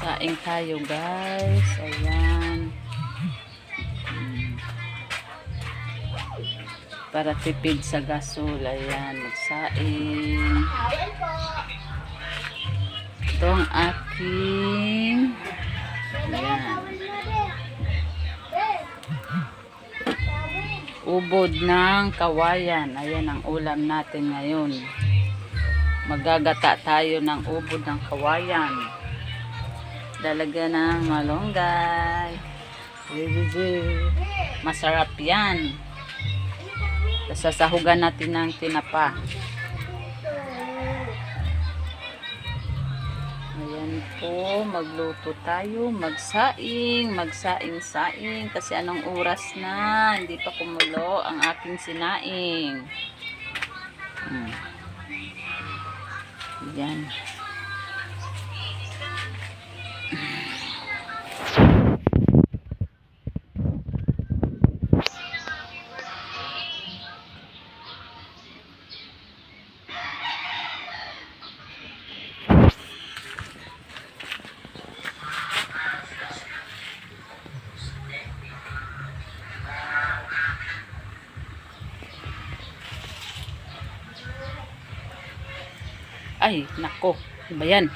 Magsaing tayo guys. Ayan. Para tipid sa gasol. Ayan. Magsaing. Ito ang aking Ayan. ubod ng kawayan. Ayan ang ulam natin ngayon. Magagata tayo ng ubod ng kawayan. Dalaga ng malunggay. Masarap yan. Sasahugan natin ng tinapa. Ayan po, magluto tayo, magsaing, magsaing-saing kasi anong oras na, hindi pa kumulo ang aking sinaing. Hmm. Ayan. Ay, nako. Ano yan?